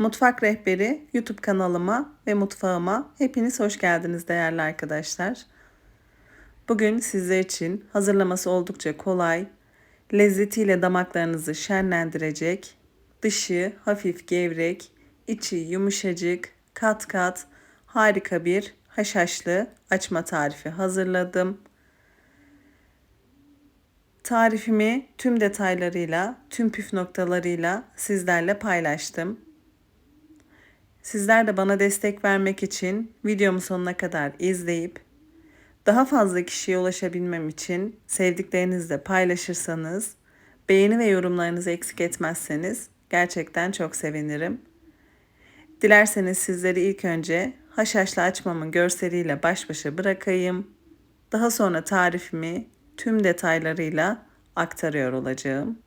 Mutfak Rehberi YouTube kanalıma ve mutfağıma hepiniz hoş geldiniz değerli arkadaşlar. Bugün sizler için hazırlaması oldukça kolay, lezzetiyle damaklarınızı şenlendirecek, dışı hafif gevrek, içi yumuşacık, kat kat harika bir haşhaşlı açma tarifi hazırladım. Tarifimi tüm detaylarıyla, tüm püf noktalarıyla sizlerle paylaştım. Sizler de bana destek vermek için videomu sonuna kadar izleyip daha fazla kişiye ulaşabilmem için sevdiklerinizle paylaşırsanız, beğeni ve yorumlarınızı eksik etmezseniz gerçekten çok sevinirim. Dilerseniz sizleri ilk önce haşhaşlı açmamın görseliyle baş başa bırakayım. Daha sonra tarifimi tüm detaylarıyla aktarıyor olacağım.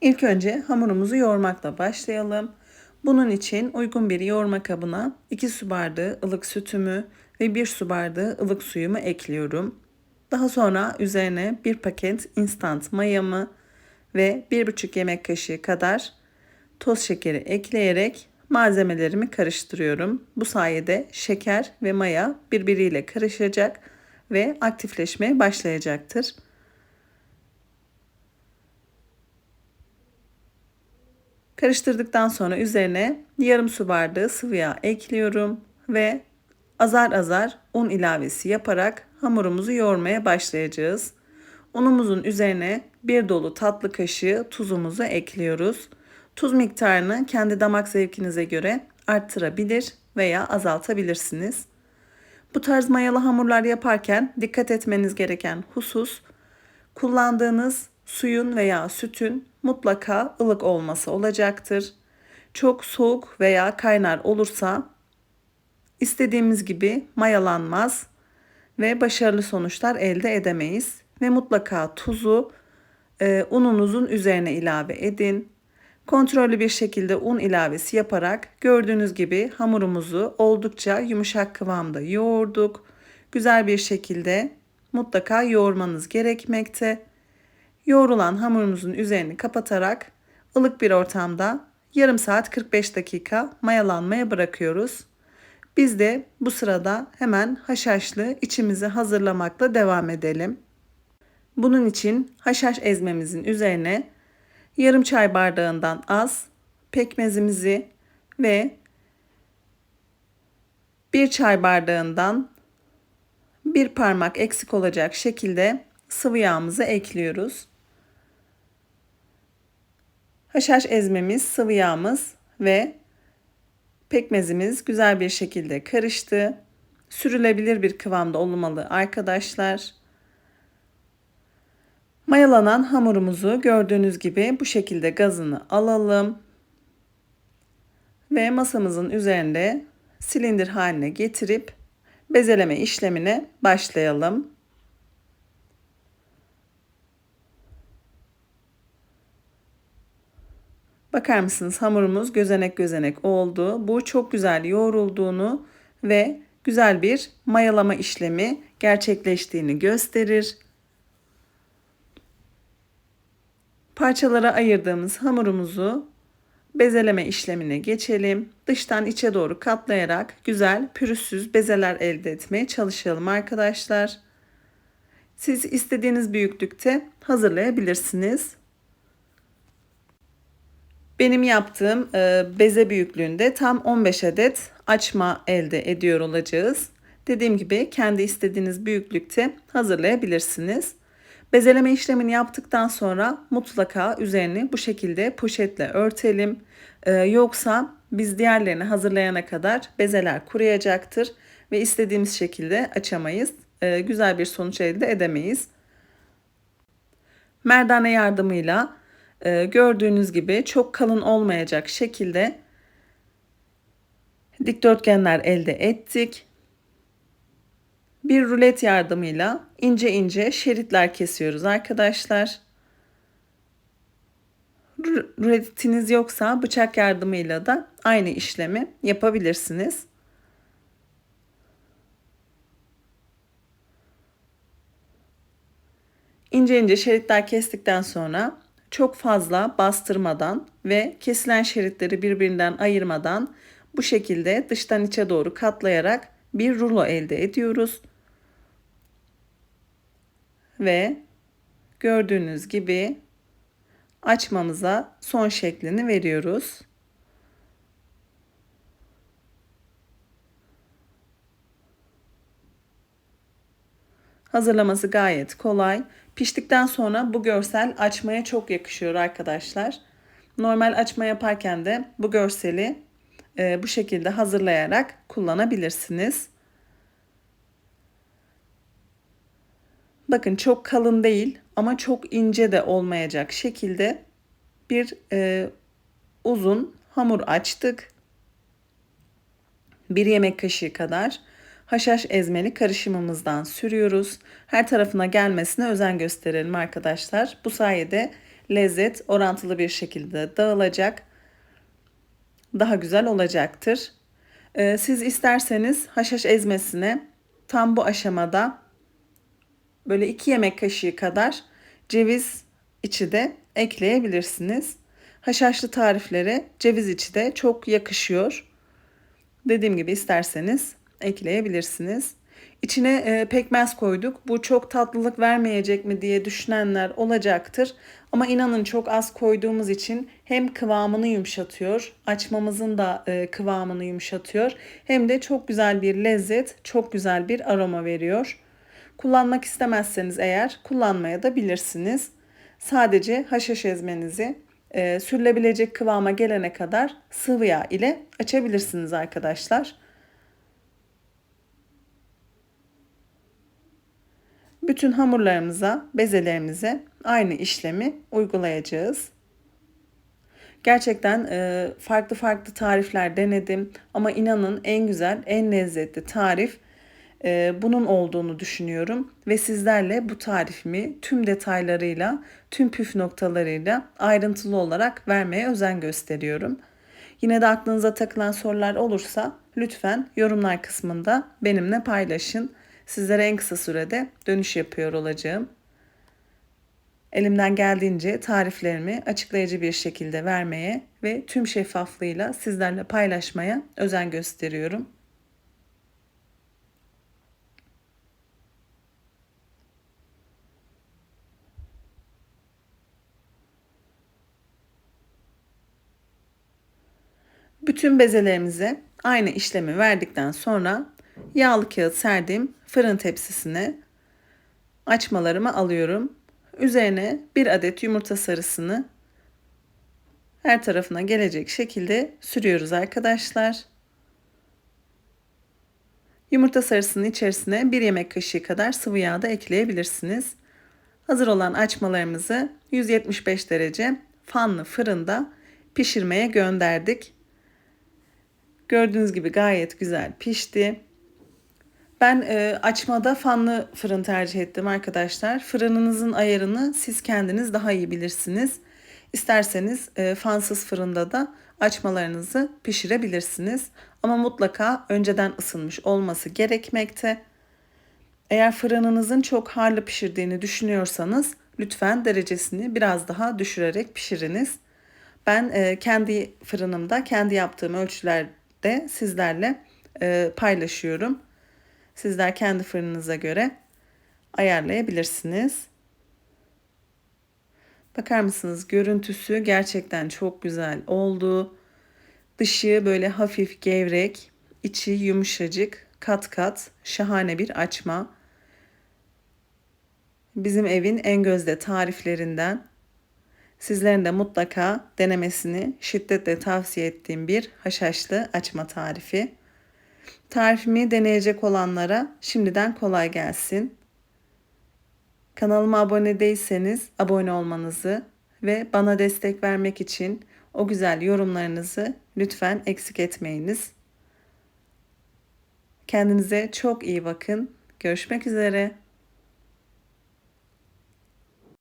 İlk önce hamurumuzu yoğurmakla başlayalım. Bunun için uygun bir yoğurma kabına 2 su bardağı ılık sütümü ve 1 su bardağı ılık suyumu ekliyorum. Daha sonra üzerine 1 paket instant mayamı ve 1,5 yemek kaşığı kadar toz şekeri ekleyerek malzemelerimi karıştırıyorum. Bu sayede şeker ve maya birbiriyle karışacak ve aktifleşmeye başlayacaktır. Karıştırdıktan sonra üzerine yarım su bardağı sıvı yağ ekliyorum ve azar azar un ilavesi yaparak hamurumuzu yoğurmaya başlayacağız. Unumuzun üzerine bir dolu tatlı kaşığı tuzumuzu ekliyoruz. Tuz miktarını kendi damak zevkinize göre arttırabilir veya azaltabilirsiniz. Bu tarz mayalı hamurlar yaparken dikkat etmeniz gereken husus kullandığınız suyun veya sütün mutlaka ılık olması olacaktır. Çok soğuk veya kaynar olursa istediğimiz gibi mayalanmaz ve başarılı sonuçlar elde edemeyiz. Ve mutlaka tuzu e, ununuzun üzerine ilave edin. Kontrollü bir şekilde un ilavesi yaparak gördüğünüz gibi hamurumuzu oldukça yumuşak kıvamda yoğurduk. Güzel bir şekilde mutlaka yoğurmanız gerekmekte. Yoğrulan hamurumuzun üzerini kapatarak ılık bir ortamda yarım saat 45 dakika mayalanmaya bırakıyoruz. Biz de bu sırada hemen haşhaşlı içimizi hazırlamakla devam edelim. Bunun için haşhaş ezmemizin üzerine yarım çay bardağından az pekmezimizi ve bir çay bardağından bir parmak eksik olacak şekilde sıvı yağımızı ekliyoruz. Haşhaş ezmemiz, sıvı yağımız ve pekmezimiz güzel bir şekilde karıştı. Sürülebilir bir kıvamda olmalı arkadaşlar. Mayalanan hamurumuzu gördüğünüz gibi bu şekilde gazını alalım. Ve masamızın üzerinde silindir haline getirip bezeleme işlemine başlayalım. Bakar mısınız hamurumuz gözenek gözenek oldu. Bu çok güzel yoğrulduğunu ve güzel bir mayalama işlemi gerçekleştiğini gösterir. Parçalara ayırdığımız hamurumuzu bezeleme işlemine geçelim. Dıştan içe doğru katlayarak güzel pürüzsüz bezeler elde etmeye çalışalım arkadaşlar. Siz istediğiniz büyüklükte hazırlayabilirsiniz. Benim yaptığım e, beze büyüklüğünde tam 15 adet açma elde ediyor olacağız. Dediğim gibi kendi istediğiniz büyüklükte hazırlayabilirsiniz. Bezeleme işlemini yaptıktan sonra mutlaka üzerini bu şekilde poşetle örtelim. Ee, yoksa biz diğerlerini hazırlayana kadar bezeler kuruyacaktır ve istediğimiz şekilde açamayız. Ee, güzel bir sonuç elde edemeyiz. Merdane yardımıyla e, gördüğünüz gibi çok kalın olmayacak şekilde dikdörtgenler elde ettik. Bir rulet yardımıyla ince ince şeritler kesiyoruz arkadaşlar. Ruletiniz yoksa bıçak yardımıyla da aynı işlemi yapabilirsiniz. İnce ince şeritler kestikten sonra çok fazla bastırmadan ve kesilen şeritleri birbirinden ayırmadan bu şekilde dıştan içe doğru katlayarak bir rulo elde ediyoruz. Ve gördüğünüz gibi açmamıza son şeklini veriyoruz. Hazırlaması gayet kolay. Piştikten sonra bu görsel açmaya çok yakışıyor arkadaşlar. Normal açma yaparken de bu görseli e, bu şekilde hazırlayarak kullanabilirsiniz. Bakın çok kalın değil ama çok ince de olmayacak şekilde bir e, uzun hamur açtık. Bir yemek kaşığı kadar haşhaş ezmeli karışımımızdan sürüyoruz. Her tarafına gelmesine özen gösterelim arkadaşlar. Bu sayede lezzet orantılı bir şekilde dağılacak. Daha güzel olacaktır. Ee, siz isterseniz haşhaş ezmesine tam bu aşamada böyle 2 yemek kaşığı kadar ceviz içi de ekleyebilirsiniz. Haşhaşlı tariflere ceviz içi de çok yakışıyor. Dediğim gibi isterseniz ekleyebilirsiniz. İçine e, pekmez koyduk. Bu çok tatlılık vermeyecek mi diye düşünenler olacaktır. Ama inanın çok az koyduğumuz için hem kıvamını yumuşatıyor, açmamızın da e, kıvamını yumuşatıyor. Hem de çok güzel bir lezzet, çok güzel bir aroma veriyor. Kullanmak istemezseniz eğer kullanmaya da bilirsiniz. Sadece haşhaş ezmenizi e, sürülebilecek kıvama gelene kadar sıvı yağ ile açabilirsiniz arkadaşlar. Bütün hamurlarımıza, bezelerimize aynı işlemi uygulayacağız. Gerçekten e, farklı farklı tarifler denedim ama inanın en güzel, en lezzetli tarif e, bunun olduğunu düşünüyorum ve sizlerle bu tarifimi tüm detaylarıyla, tüm püf noktalarıyla ayrıntılı olarak vermeye özen gösteriyorum. Yine de aklınıza takılan sorular olursa lütfen yorumlar kısmında benimle paylaşın sizlere en kısa sürede dönüş yapıyor olacağım. Elimden geldiğince tariflerimi açıklayıcı bir şekilde vermeye ve tüm şeffaflığıyla sizlerle paylaşmaya özen gösteriyorum. Bütün bezelerimize aynı işlemi verdikten sonra yağlı kağıt serdiğim fırın tepsisine açmalarımı alıyorum. Üzerine bir adet yumurta sarısını her tarafına gelecek şekilde sürüyoruz arkadaşlar. Yumurta sarısının içerisine bir yemek kaşığı kadar sıvı yağ da ekleyebilirsiniz. Hazır olan açmalarımızı 175 derece fanlı fırında pişirmeye gönderdik. Gördüğünüz gibi gayet güzel pişti. Ben e, açmada fanlı fırın tercih ettim arkadaşlar. Fırınınızın ayarını siz kendiniz daha iyi bilirsiniz. İsterseniz e, fansız fırında da açmalarınızı pişirebilirsiniz. Ama mutlaka önceden ısınmış olması gerekmekte. Eğer fırınınızın çok harlı pişirdiğini düşünüyorsanız lütfen derecesini biraz daha düşürerek pişiriniz. Ben e, kendi fırınımda, kendi yaptığım ölçülerde sizlerle e, paylaşıyorum. Sizler kendi fırınınıza göre ayarlayabilirsiniz. Bakar mısınız? Görüntüsü gerçekten çok güzel oldu. Dışı böyle hafif gevrek, içi yumuşacık, kat kat, şahane bir açma. Bizim evin en gözde tariflerinden. Sizlerin de mutlaka denemesini şiddetle tavsiye ettiğim bir haşhaşlı açma tarifi. Tarifimi deneyecek olanlara şimdiden kolay gelsin. Kanalıma abone değilseniz abone olmanızı ve bana destek vermek için o güzel yorumlarınızı lütfen eksik etmeyiniz. Kendinize çok iyi bakın. Görüşmek üzere.